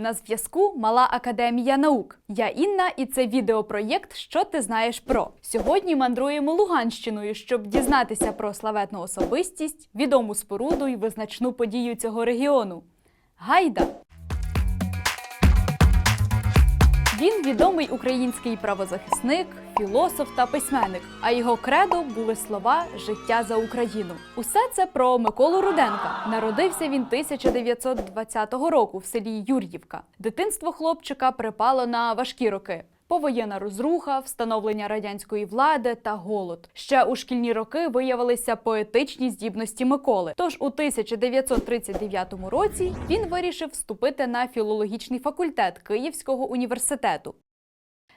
На зв'язку Мала Академія наук. Я Інна, і це відеопроєкт Що ти знаєш про. Сьогодні мандруємо Луганщиною, щоб дізнатися про славетну особистість, відому споруду і визначну подію цього регіону. Гайда! Він відомий український правозахисник, філософ та письменник. А його кредо були слова Життя за Україну. Усе це про Миколу Руденка. Народився він 1920 року в селі Юр'ївка. Дитинство хлопчика припало на важкі роки. Повоєнна розруха, встановлення радянської влади та голод. Ще у шкільні роки виявилися поетичні здібності Миколи. Тож у 1939 році він вирішив вступити на філологічний факультет Київського університету.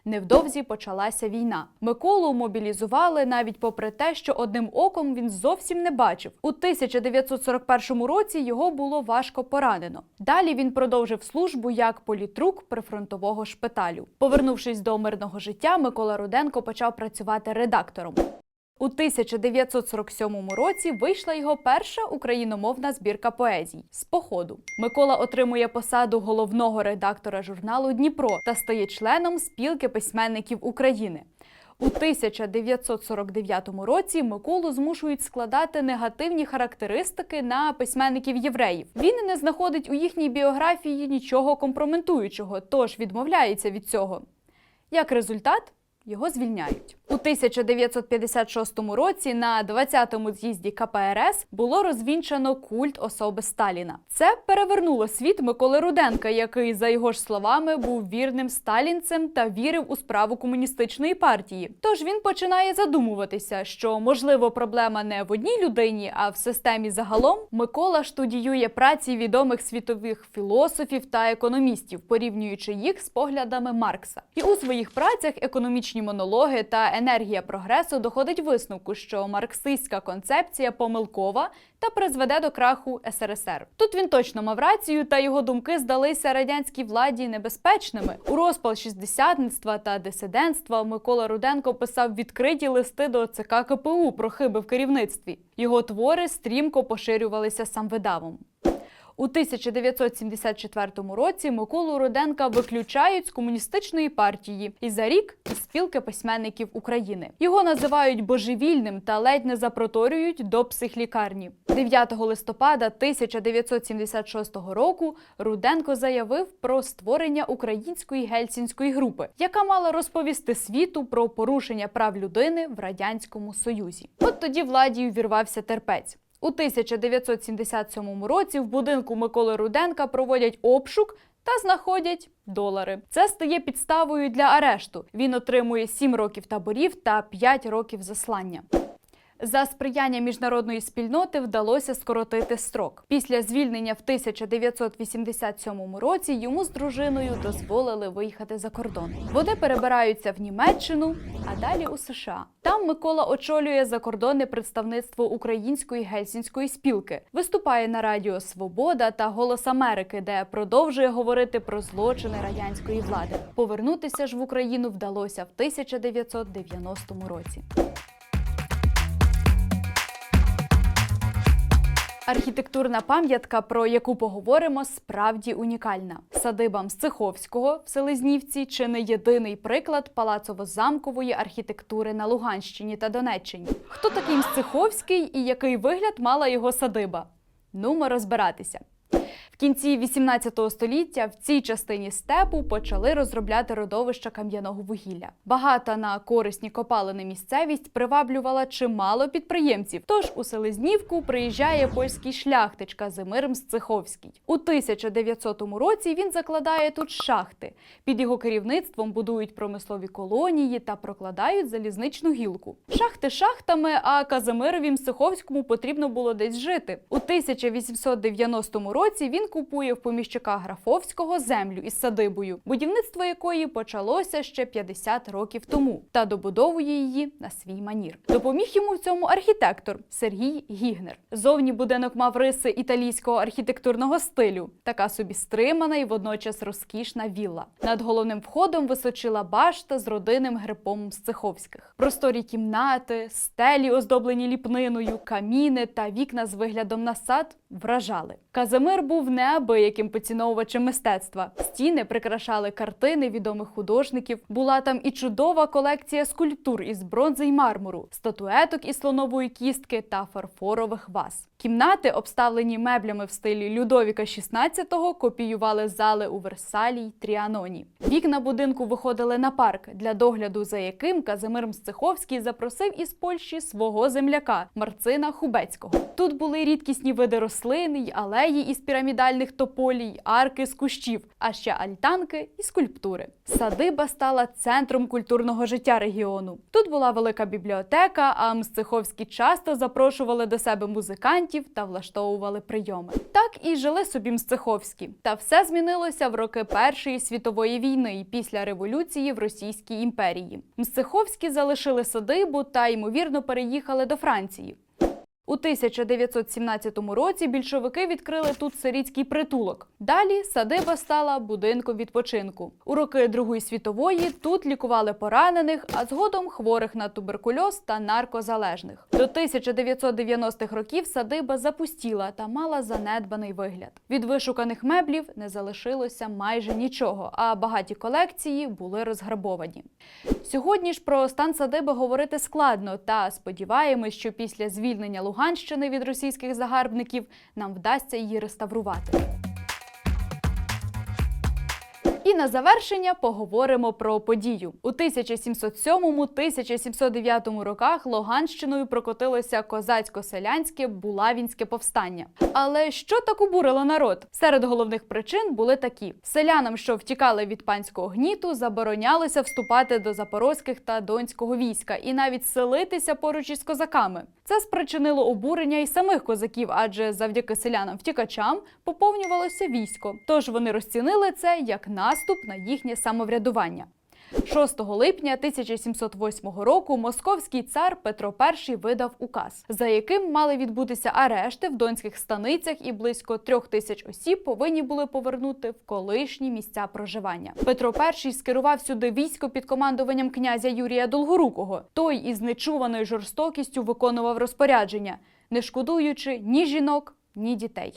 Невдовзі почалася війна. Миколу мобілізували навіть попри те, що одним оком він зовсім не бачив. У 1941 році його було важко поранено. Далі він продовжив службу як політрук прифронтового шпиталю. Повернувшись до мирного життя, Микола Руденко почав працювати редактором. У 1947 році вийшла його перша україномовна збірка поезій з походу. Микола отримує посаду головного редактора журналу Дніпро та стає членом спілки письменників України. У 1949 році Миколу змушують складати негативні характеристики на письменників євреїв. Він не знаходить у їхній біографії нічого компрометуючого, тож відмовляється від цього. Як результат, його звільняють. У 1956 році на 20-му з'їзді КПРС було розвінчано культ особи Сталіна. Це перевернуло світ Миколи Руденка, який, за його ж словами, був вірним сталінцем та вірив у справу комуністичної партії. Тож він починає задумуватися, що можливо проблема не в одній людині, а в системі загалом. Микола студіює праці відомих світових філософів та економістів, порівнюючи їх з поглядами Маркса. І у своїх працях економічні монологи та енергія прогресу доходить висновку, що марксистська концепція помилкова та призведе до краху СРСР. Тут він точно мав рацію, та його думки здалися радянській владі небезпечними. У розпал шістдесятництва та дисидентства Микола Руденко писав відкриті листи до ЦК КПУ про хиби в керівництві. Його твори стрімко поширювалися самвидавом. У 1974 році Миколу Руденка виключають з комуністичної партії і за рік із спілки письменників України. Його називають божевільним та ледь не запроторюють до психлікарні. 9 листопада 1976 року Руденко заявив про створення української гельсінської групи, яка мала розповісти світу про порушення прав людини в радянському союзі. От тоді владі увірвався терпець. У 1977 році в будинку Миколи Руденка проводять обшук та знаходять долари. Це стає підставою для арешту. Він отримує 7 років таборів та 5 років заслання. За сприяння міжнародної спільноти вдалося скоротити строк. Після звільнення в 1987 році йому з дружиною дозволили виїхати за кордон. Вони перебираються в Німеччину, а далі у США. Там Микола очолює закордонне представництво української гельсінської спілки, виступає на радіо Свобода та Голос Америки, де продовжує говорити про злочини радянської влади. Повернутися ж в Україну вдалося в 1990 році. Архітектурна пам'ятка, про яку поговоримо, справді унікальна. Садиба Мсциховського в Селезнівці чи не єдиний приклад палацово-замкової архітектури на Луганщині та Донеччині. Хто такий Мсциховський і який вигляд мала його садиба? Нумо розбиратися. В кінці 18 століття в цій частині степу почали розробляти родовища кам'яного вугілля. Багата на корисні копалини місцевість приваблювала чимало підприємців. Тож у Селезнівку приїжджає польський шляхтич Казимир Мсциховський. У 1900 році він закладає тут шахти. Під його керівництвом будують промислові колонії та прокладають залізничну гілку. Шахти шахтами, а Казимирові Мсциховському потрібно було десь жити. У 1890 році він купує в поміщика Графовського землю із садибою, будівництво якої почалося ще 50 років тому, та добудовує її на свій манір. Допоміг йому в цьому архітектор Сергій Гігнер. Зовні будинок мав риси італійського архітектурного стилю, така собі стримана і водночас розкішна вілла. Над головним входом височила башта з родинним грипом Сциховських. Просторі кімнати, стелі, оздоблені ліпниною, каміни та вікна з виглядом на сад вражали. Казимир був неабияким поціновувачем мистецтва. Стіни прикрашали картини відомих художників. Була там і чудова колекція скульптур із бронзи й мармуру, статуеток із слонової кістки та фарфорових ваз. Кімнати, обставлені меблями в стилі Людовіка XVI, копіювали зали у Версалі й Тріаноні. Вікна будинку виходили на парк, для догляду за яким Казимир Мсциховський запросив із Польщі свого земляка Марцина Хубецького. Тут були рідкісні види рослин, й алеї із пірамідальних тополій, арки з кущів, а ще альтанки і скульптури. Садиба стала центром культурного життя регіону. Тут була велика бібліотека, а Мсциховські часто запрошували до себе музикантів та влаштовували прийоми. Так і жили собі Мсциховські. Та все змінилося в роки Першої світової війни і після революції в Російській імперії. Мсциховські залишили садибу та ймовірно переїхали до Франції. У 1917 році більшовики відкрили тут сирітський притулок. Далі садиба стала будинком відпочинку. У роки Другої світової тут лікували поранених, а згодом хворих на туберкульоз та наркозалежних. До 1990-х років садиба запустіла та мала занедбаний вигляд. Від вишуканих меблів не залишилося майже нічого, а багаті колекції були розграбовані. Сьогодні ж про стан садиби говорити складно, та сподіваємось, що після звільнення Луганщини від російських загарбників нам вдасться її реставрувати. На завершення поговоримо про подію. У 1707-1709 роках Луганщиною прокотилося козацько-селянське булавінське повстання. Але що так обурило народ? Серед головних причин були такі: селянам, що втікали від панського гніту, заборонялося вступати до запорозьких та донського війська і навіть селитися поруч із козаками. Це спричинило обурення і самих козаків, адже завдяки селянам-втікачам поповнювалося військо. Тож вони розцінили це як наступ на їхнє самоврядування. 6 липня 1708 року московський цар Петро І видав указ, за яким мали відбутися арешти в донських станицях, і близько трьох тисяч осіб повинні були повернути в колишні місця проживання. Петро І скерував сюди військо під командуванням князя Юрія Долгорукого. Той із нечуваною жорстокістю виконував розпорядження, не шкодуючи ні жінок, ні дітей.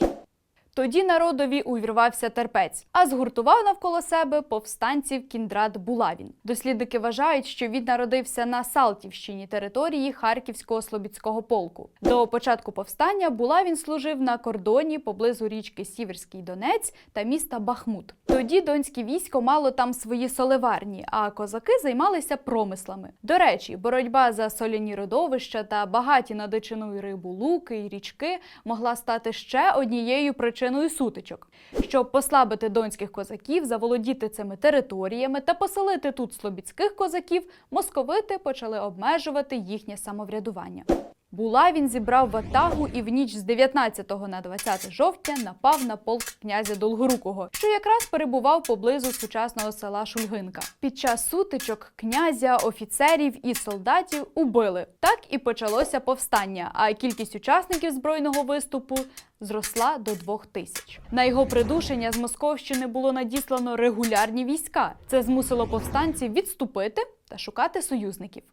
Тоді народові увірвався терпець, а згуртував навколо себе повстанців кіндрат Булавін. Дослідники вважають, що він народився на Салтівщині території Харківського Слобідського полку. До початку повстання Булавін служив на кордоні поблизу річки Сіверський Донець та міста Бахмут. Тоді донське військо мало там свої соливарні, а козаки займалися промислами. До речі, боротьба за соляні родовища та багаті на дичину й рибу луки й річки могла стати ще однією причиною сутичок. Щоб послабити донських козаків, заволодіти цими територіями та поселити тут слобідських козаків, московити почали обмежувати їхнє самоврядування. Булавін зібрав ватагу і в ніч з 19 на 20 жовтня напав на полк князя Долгорукого, що якраз перебував поблизу сучасного села Шульгинка. Під час сутичок князя, офіцерів і солдатів убили. Так і почалося повстання, а кількість учасників збройного виступу зросла до двох тисяч. На його придушення з Московщини було надіслано регулярні війська. Це змусило повстанців відступити та шукати союзників.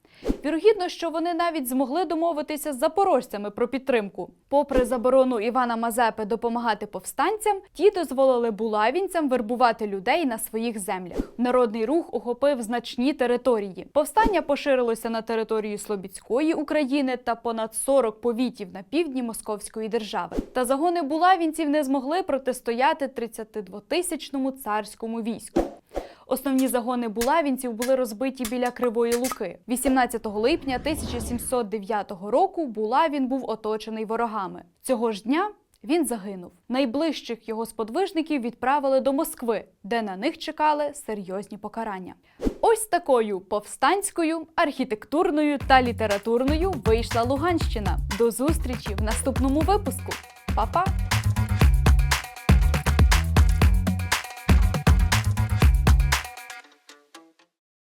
Вірогідно, що вони навіть змогли домовитися з запорожцями про підтримку. Попри заборону Івана Мазепи допомагати повстанцям, ті дозволили булавінцям вербувати людей на своїх землях. Народний рух охопив значні території. Повстання поширилося на територію Слобідської України та понад 40 повітів на півдні Московської держави. Та загони булавінців не змогли протистояти 32-тисячному царському війську. Основні загони булавінців були розбиті біля Кривої Луки. 18 липня 1709 року Булавін був оточений ворогами. Цього ж дня він загинув. Найближчих його сподвижників відправили до Москви, де на них чекали серйозні покарання. Ось такою повстанською, архітектурною та літературною вийшла Луганщина. До зустрічі в наступному випуску. Па-па!